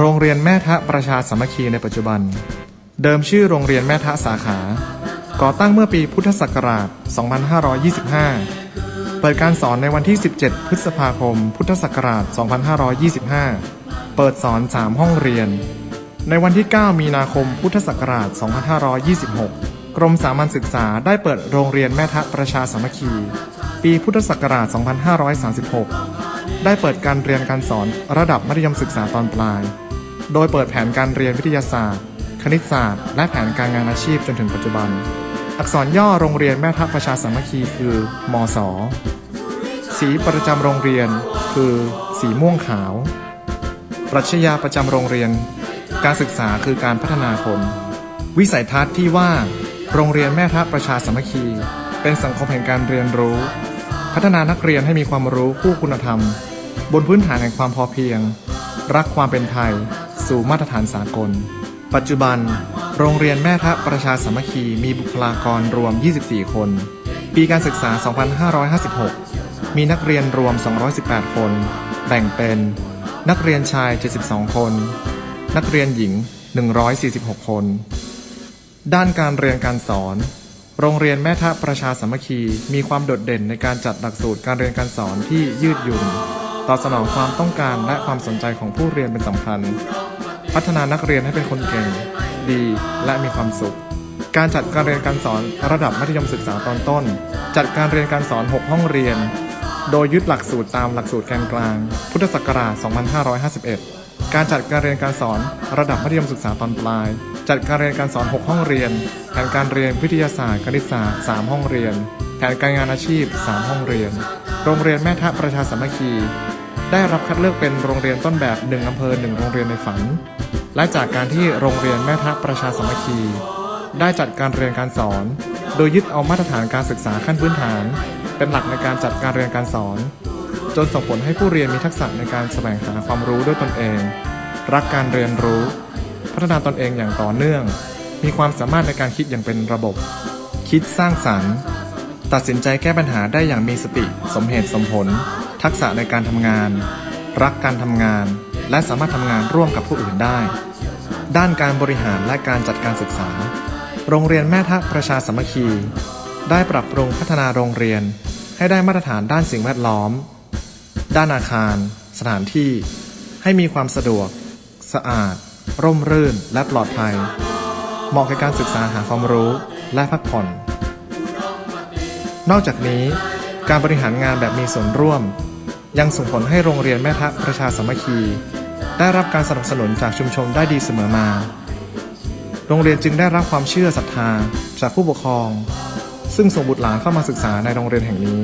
โรงเรียนแม่ทะประชาสามัคคีในปัจจุบัน เดิมชื่อโรงเรียนแม่ทะสาขา ก่อตั้งเมื่อปีพุทธศักราช 2525 เปิดการสอนในวันที่ 17 พฤษภาคม พุทธศักราช 2525 เปิดสอน 3 ห้องเรียน ในวันที่ 9 มีนาคม พุทธศักราช 2526 กรมสามัญศึกษาได้เปิดโรงเรียนแม่ทะประชาสามัคคี ปีพุทธศักราช 2536ได้เปิดการเรียนการสอนระดับมัธยมศึกษาตอนปลาย โดยเปิดแผนการเรียนวิทยาศาสตร์ คณิตศาสตร์ และแผนการงานอาชีพจนถึงปัจจุบัน อักษรย่อโรงเรียนแม่ทัพประชาสามัคคีคือมศสีประจำโรงเรียนคือ สีม่วงขาว ปรัชญาประจำโรงเรียน การศึกษาคือการพัฒนาคน วิสัยทัศน์ที่ว่า โรงเรียนแม่ทัพประชาสามัคคี เป็นสังคมแห่งการเรียนรู้ พัฒนานักเรียนให้มีความรู้คู่คุณธรรม บนพื้นฐานแห่งความพอเพียง รักความเป็นไทย สู่มาตรฐานสากล ปัจจุบัน โรงเรียนแม่ทะประชาสามัคคีมีบุคลากรรวม 24 คน ปีการศึกษา 2556 มีนักเรียนรวม 218 คน แบ่งเป็น นักเรียนชาย 72 คน นักเรียนหญิง 146 คน ด้านการเรียนการสอนโรงเรียนแม่ทะประชาสามัคคีมีความโดดเด่นในการจัดหลักสูตรการเรียนการสอนที่ยืดหยุ่น ตอบสนองความต้องการและความสนใจของผู้เรียนเป็นสำคัญ พัฒนานักเรียนให้เป็นคนเก่ง ดีและมีความสุข การจัดการเรียนการสอนระดับมัธยมศึกษาตอนต้น จัดการเรียนการสอน 6 ห้องเรียน โดยยึดหลักสูตรตามหลักสูตรแกนกลาง พุทธศักราช 2551 การจัดการเรียนการสอนระดับมัธยมศึกษาตอนปลาย จัดการเรียนการสอน 6 ห้องเรียน แผนการเรียนวิทยาศาสตร์คณิตศาสตร์ 3 ห้องเรียน แผนการงานอาชีพ 3 ห้องเรียน โรงเรียนแม่ทะประชาสามัคคี ได้รับคัดเลือกเป็นโรงเรียนต้นแบบ1อำเภอ1โรงเรียนในฝัน และจากการที่โรงเรียนแม่ทะประชาสามัคคี ได้จัดการเรียนการสอน โดยยึดเอามาตรฐานการศึกษาขั้นพื้นฐาน เป็นหลักในการจัดการเรียนการสอน จนส่งผลให้ผู้เรียนมีทักษะในการแสวงหาความรู้ด้วยตนเอง รักการเรียนรู้ พัฒนาตนเองอย่างต่อเนื่อง มีความสามารถในการคิดอย่างเป็นระบบ คิดสร้างสรรค์ ตัดสินใจแก้ปัญหาได้อย่างมีสติ สมเหตุสมผล ทักษะในการทำงาน รักการทำงาน และสามารถทำงานร่วมกับผู้อื่นได้ ด้านการบริหารและการจัดการศึกษา โรงเรียนแม่ทะประชาสมัคคี ได้ปรับปรุงพัฒนาโรงเรียน ให้ได้มาตรฐานด้านสิ่งแวดล้อม ด้านอาคาร สถานที่ ให้มีความสะดวก สะอาด ร่มรื่น และปลอดภัย เหมาะกับการศึกษาหาความรู้และพักผ่อน นอกจากนี้การบริหารงานแบบมีส่วนร่วม ยังส่งผลให้โรงเรียนแม่ทะประชาสามัคคี ได้รับการสนับสนุนจากชุมชนได้ดีเสมอมา โรงเรียนจึงได้รับความเชื่อศรัทธาจากผู้ปกครอง ซึ่งส่งบุตรหลานเข้ามาศึกษาในโรงเรียนแห่งนี้